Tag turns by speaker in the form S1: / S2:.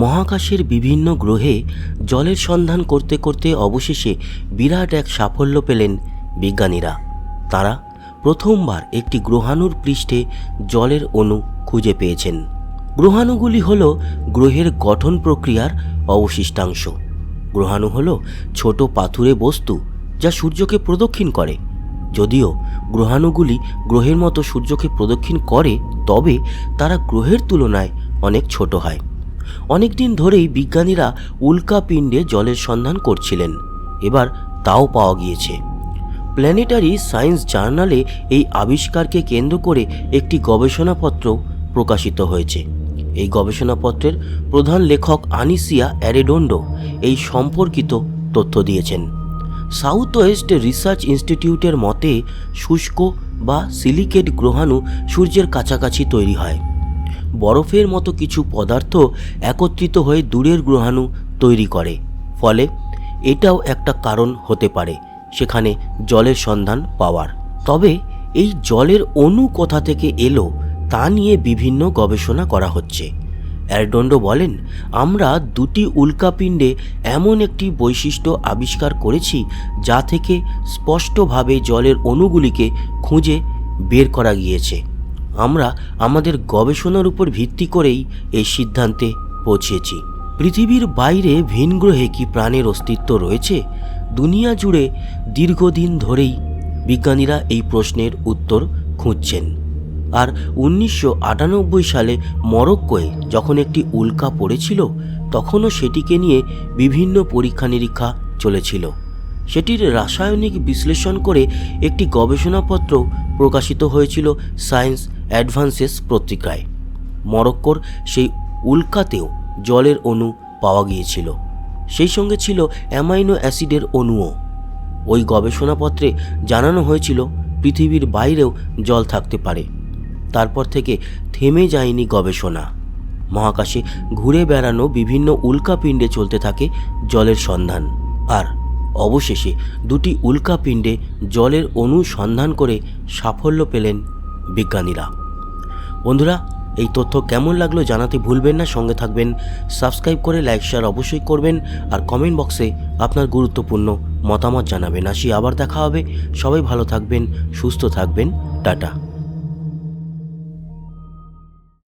S1: মহাকাশের বিভিন্ন গ্রহে জলের সন্ধান করতে করতে অবশেষে বিরাট এক সাফল্য পেলেন বিজ্ঞানীরা। তারা প্রথমবার একটি গ্রহাণুর পৃষ্ঠে জলের অণু খুঁজে পেয়েছেন। গ্রহাণুগুলি হল গ্রহের গঠন প্রক্রিয়ার অবশিষ্টাংশ। গ্রহাণু হল ছোট পাথুরে বস্তু যা সূর্যকে প্রদক্ষিণ করে। যদিও গ্রহাণুগুলি গ্রহের মতো সূর্যকে প্রদক্ষিণ করে, তবে তারা গ্রহের তুলনায় অনেক ছোট হয়। অনেক দিন ধরেই বিজ্ঞানীরা উল্কাপিণ্ডে জলের সন্ধান করছিলেন। এবার তাও পাওয়া গিয়েছে। প্ল্যানেটারি সায়েন্স জার্নালে এই আবিষ্কারকে কেন্দ্র করে একটি গবেষণাপত্র প্রকাশিত হয়েছে। এই গবেষণাপত্রের প্রধান লেখক আনিসিয়া অ্যারেডোন্ডো এই সম্পর্কিত তথ্য দিয়েছেন। সাউথ ওয়েস্ট রিসার্চ ইনস্টিটিউটের মতে শুষ্ক বা সিলিকেট গ্রহাণু সূর্যের কাছাকাছি তৈরি হয়। বরফের মতো কিছু পদার্থ একত্রিত হয়ে দূরের গ্রহাণু তৈরি করে। ফলে এটাও একটা কারণ হতে পারে, সেখানে জলের সন্ধান পাওয়ার। তবে এই জলের অণু কোথা থেকে এলো তা নিয়ে বিভিন্ন গবেষণা করা হচ্ছে। অ্যারডন্ডো বলেন, আমরা দুটি উল্কাপিণ্ডে এমন একটি বৈশিষ্ট্য আবিষ্কার করেছি যা থেকে স্পষ্টভাবে জলের অণুগুলিকে খুঁজে বের করা গিয়েছে। আমরা আমাদের গবেষণার উপর ভিত্তি করেই এই সিদ্ধান্তে পৌঁছেছি। পৃথিবীর বাইরে ভিন গ্রহে কি প্রাণের অস্তিত্ব রয়েছে? দুনিয়া জুড়ে দীর্ঘদিন ধরেই বিজ্ঞানীরা এই প্রশ্নের উত্তর খুঁজছেন। আর উনিশশো আটানব্বই সালে মরক্কোয় যখন একটি উল্কা পড়েছিল, তখনও সেটিকে নিয়ে বিভিন্ন পরীক্ষা নিরীক্ষা চলেছিল। সেটির রাসায়নিক বিশ্লেষণ করে একটি গবেষণাপত্র প্রকাশিত হয়েছিল সায়েন্স অ্যাডভান্সেস পত্রিকায়। মরক্কোর সেই উল্কাতেও জলের অণু পাওয়া গিয়েছিল। সেই সঙ্গে ছিল অ্যামাইনো অ্যাসিডের অণুও। ওই গবেষণাপত্রে জানানো হয়েছিল, পৃথিবীর বাইরেও জল থাকতে পারে। তারপর থেকে থেমে যায়নি গবেষণা। মহাকাশে ঘুরে বেড়ানো বিভিন্ন উল্কাপিণ্ডে চলতে থাকে জলের সন্ধান। আর অবশেষে দুটি উল্কাপিণ্ডে জলের অণু সন্ধান করে সাফল্য পেলেন বিজ্ঞানীরা। বন্ধুরা, এই তথ্য কেমন লাগল জানাতে ভুলবেন না, সঙ্গে থাকবেন। সাবস্ক্রাইব করে লাইক, শেয়ার অবশ্যই করবেন আর কমেন্ট বক্সে আপনার গুরুত্বপূর্ণ মতামত জানাবেন। আসি আবার দেখা হবে। সবাই ভালো থাকবেন, সুস্থ থাকবেন। টাটা।